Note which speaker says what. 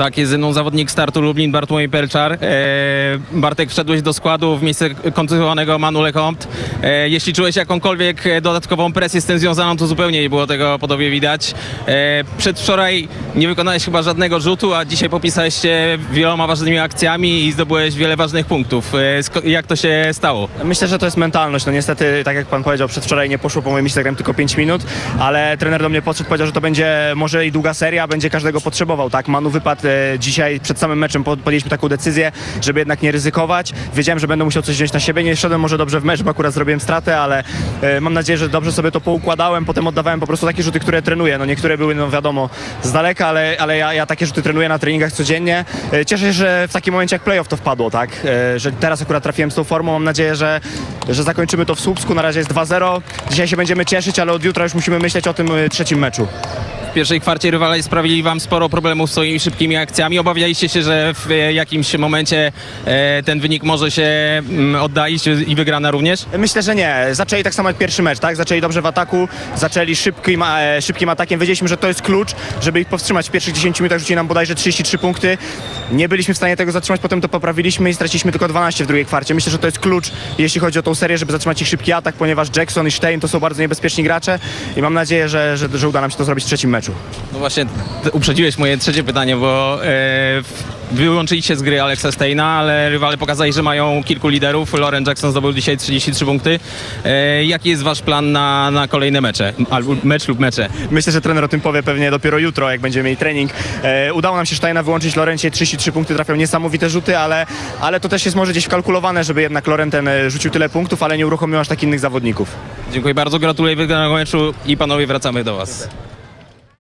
Speaker 1: Tak, jest ze mną zawodnik startu Lublin, Bartłomiej Pelczar. E, Bartek, wszedłeś do składu w miejsce kontuzjowanego Manu Lecomte. E, jeśli czułeś jakąkolwiek dodatkową presję z tym związaną, to zupełnie nie było tego po tobie widać. E, przedwczoraj nie wykonałeś chyba żadnego rzutu, a dzisiaj popisałeś się wieloma ważnymi akcjami i zdobyłeś wiele ważnych punktów. E, jak to się stało?
Speaker 2: Myślę, że to jest mentalność. No niestety, tak jak pan powiedział, przedwczoraj nie poszło po moim Instagram tylko 5 minut, ale trener do mnie podszedł, powiedział, że to będzie może i długa seria, będzie każdego potrzebował, tak? Manu wypadł dzisiaj przed samym meczem, pod- podjęliśmy taką decyzję, żeby jednak nie ryzykować. Wiedziałem, że będę musiał coś wziąć na siebie, nie szedłem może dobrze w mecz, bo akurat zrobiłem stratę, ale e, mam nadzieję, że dobrze sobie to poukładałem, potem oddawałem po prostu takie rzuty, które trenuję. No niektóre były, no wiadomo, z daleka, ale, ale ja, ja takie rzuty trenuję na treningach codziennie. E, Cieszę się, że w takim momencie jak playoff to wpadło, tak? E, Że teraz akurat trafiłem z tą formą, mam nadzieję, że, że zakończymy to w Słupsku, na razie jest 2-0. Dzisiaj się będziemy cieszyć, ale od jutra już musimy myśleć o tym trzecim meczu.
Speaker 1: W pierwszej kwarcie rywale sprawili wam sporo problemów swoimi szybkimi akcjami. Obawialiście się, że w e, jakimś momencie e, ten wynik może się mm, oddalić i wygrana również?
Speaker 2: Myślę, że nie. Zaczęli tak samo jak pierwszy mecz, tak? Zaczęli dobrze w ataku, zaczęli szybkim, e, szybkim atakiem. Wiedzieliśmy, że to jest klucz, żeby ich powstrzymać. W pierwszych 10 minutach rzucili nam bodajże 33 punkty. Nie byliśmy w stanie tego zatrzymać, potem to poprawiliśmy i straciliśmy tylko 12 w drugiej kwarcie. Myślę, że to jest klucz, jeśli chodzi o tą serię, żeby zatrzymać ich szybki atak, ponieważ Jackson i Stein to są bardzo niebezpieczni gracze i mam nadzieję, że, że, że uda nam się to zrobić w trzecim meczu.
Speaker 1: No właśnie, uprzedziłeś moje trzecie pytanie, bo e, wyłączyliście z gry Alexa Steina, ale rywale pokazali, że mają kilku liderów. Lauren Jackson zdobył dzisiaj 33 punkty. E, jaki jest wasz plan na, na kolejne mecze? Albo mecz lub mecze?
Speaker 2: Myślę, że trener o tym powie pewnie dopiero jutro, jak będziemy mieli trening. E, udało nam się Steina wyłączyć, Lorencie 33 punkty, trafiał niesamowite rzuty, ale, ale to też jest może gdzieś wkalkulowane, żeby jednak Loren ten rzucił tyle punktów, ale nie uruchomił aż tak innych zawodników.
Speaker 1: Dziękuję bardzo, gratuluję wygranego meczu i panowie wracamy do was.